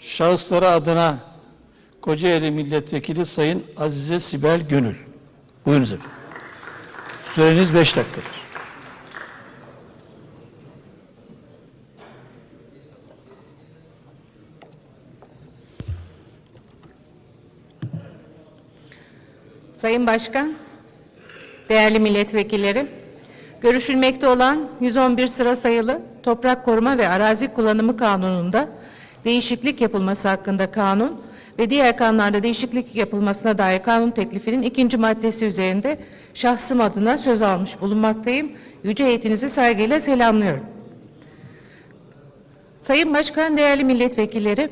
Şahısları adına Kocaeli Milletvekili Sayın Azize Sibel Gönül. Buyurunuz efendim. Süreniz beş dakikadır. Sayın Başkan, değerli milletvekilleri, görüşülmekte olan 111 sıra sayılı Toprak Koruma ve Arazi Kullanımı Kanunu'nda değişiklik yapılması hakkında kanun ve diğer kanunlarda değişiklik yapılmasına dair kanun teklifinin ikinci maddesi üzerinde şahsım adına söz almış bulunmaktayım. Yüce heyetinizi saygıyla selamlıyorum. Sayın Başkan, değerli milletvekilleri,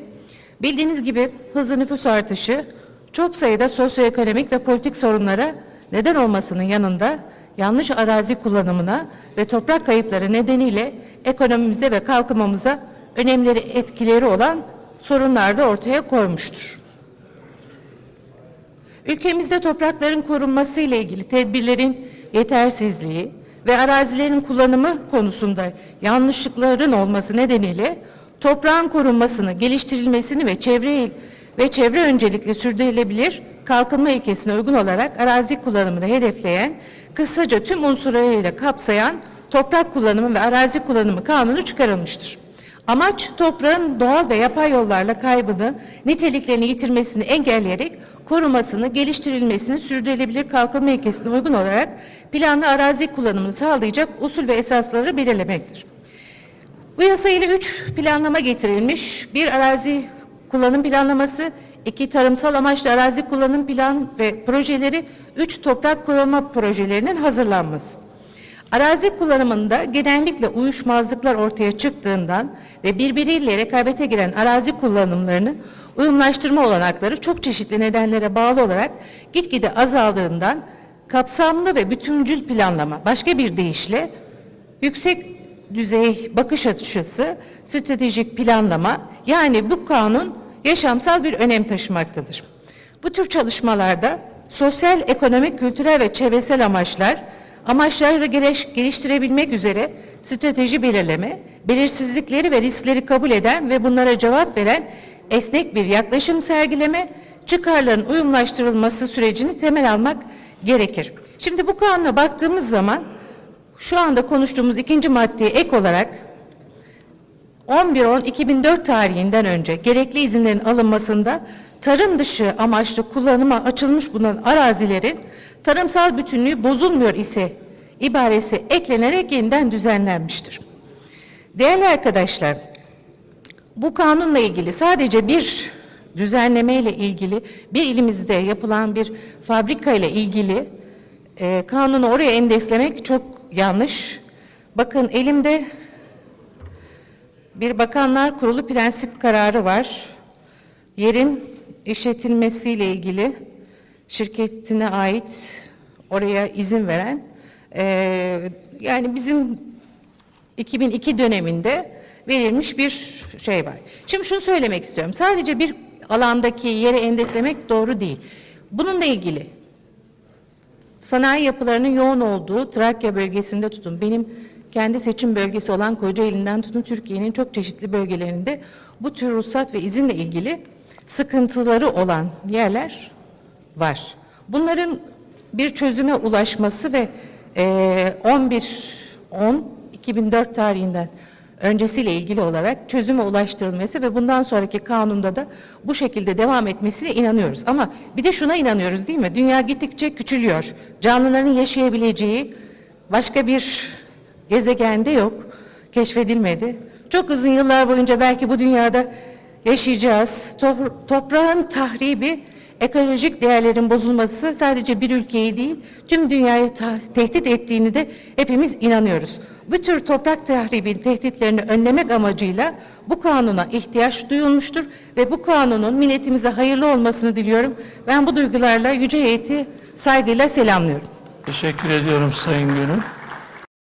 bildiğiniz gibi hızlı nüfus artışı çok sayıda sosyoekonomik ve politik sorunlara neden olmasının yanında yanlış arazi kullanımına ve toprak kayıpları nedeniyle ekonomimize ve kalkınmamıza önemli etkileri olan sorunlar da ortaya koymuştur. Ülkemizde toprakların korunması ile ilgili tedbirlerin yetersizliği ve arazilerin kullanımı konusunda yanlışlıkların olması nedeniyle toprağın korunmasını, geliştirilmesini ve çevre ve çevre öncelikli sürdürülebilir kalkınma ilkesine uygun olarak arazi kullanımını hedefleyen, kısaca tüm unsurlarıyla kapsayan toprak kullanımı ve arazi kullanımı kanunu çıkarılmıştır. Amaç toprağın doğal ve yapay yollarla kaybını, niteliklerini yitirmesini engelleyerek korumasını, geliştirilmesini sürdürülebilir kalkınma ilkesine uygun olarak planlı arazi kullanımını sağlayacak usul ve esasları belirlemektir. Bu yasa ile üç planlama getirilmiş. Bir arazi kullanım planlaması, iki tarımsal amaçlı arazi kullanım plan ve projeleri, üç toprak koruma projelerinin hazırlanması. Arazi kullanımında genellikle uyuşmazlıklar ortaya çıktığından ve birbiriyle rekabete giren arazi kullanımlarını uyumlaştırma olanakları çok çeşitli nedenlere bağlı olarak gitgide azaldığından kapsamlı ve bütüncül planlama başka bir deyişle yüksek düzey bakış açısı, stratejik planlama yani bu kanun yaşamsal bir önem taşımaktadır. Bu tür çalışmalarda sosyal, ekonomik, kültürel ve çevresel amaçlar, amaçları geliş- geliştirebilmek üzere strateji belirleme, belirsizlikleri ve riskleri kabul eden ve bunlara cevap veren esnek bir yaklaşım sergileme, çıkarların uyumlaştırılması sürecini temel almak gerekir. Şimdi bu kanuna baktığımız zaman şu anda konuştuğumuz ikinci maddeye ek olarak 11-10-2004 tarihinden önce gerekli izinlerin alınmasında tarım dışı amaçlı kullanıma açılmış bulunan arazilerin tarımsal bütünlüğü bozulmuyor ise ibaresi eklenerek yeniden düzenlenmiştir. Değerli arkadaşlar, bu kanunla ilgili sadece bir düzenleme ile ilgili bir ilimizde yapılan bir fabrika ile ilgili e, kanunu oraya endekslemek çok yanlış. Bakın elimde bir bakanlar kurulu prensip kararı var. Yerin işletilmesiyle ilgili şirketine ait oraya izin veren e, yani bizim 2002 döneminde verilmiş bir şey var. Şimdi şunu söylemek istiyorum. Sadece bir alandaki yere endekslemek doğru değil. Bununla ilgili sanayi yapılarının yoğun olduğu Trakya bölgesinde tutun. Benim kendi seçim bölgesi olan Kocaeli'nden tutun Türkiye'nin çok çeşitli bölgelerinde bu tür ruhsat ve izinle ilgili sıkıntıları olan yerler var. Bunların bir çözüme ulaşması ve eee 11 10 2004 tarihinden öncesiyle ilgili olarak çözüme ulaştırılması ve bundan sonraki kanunda da bu şekilde devam etmesine inanıyoruz. Ama bir de şuna inanıyoruz değil mi? Dünya gittikçe küçülüyor. Canlıların yaşayabileceği başka bir gezegende yok. Keşfedilmedi. Çok uzun yıllar boyunca belki bu dünyada yaşayacağız. To- toprağın tahribi, ekolojik değerlerin bozulması sadece bir ülkeyi değil, tüm dünyayı tehdit ettiğini de hepimiz inanıyoruz. Bu tür toprak tahribin tehditlerini önlemek amacıyla bu kanuna ihtiyaç duyulmuştur ve bu kanunun milletimize hayırlı olmasını diliyorum. Ben bu duygularla yüce heyeti saygıyla selamlıyorum. Teşekkür ediyorum Sayın Gönül.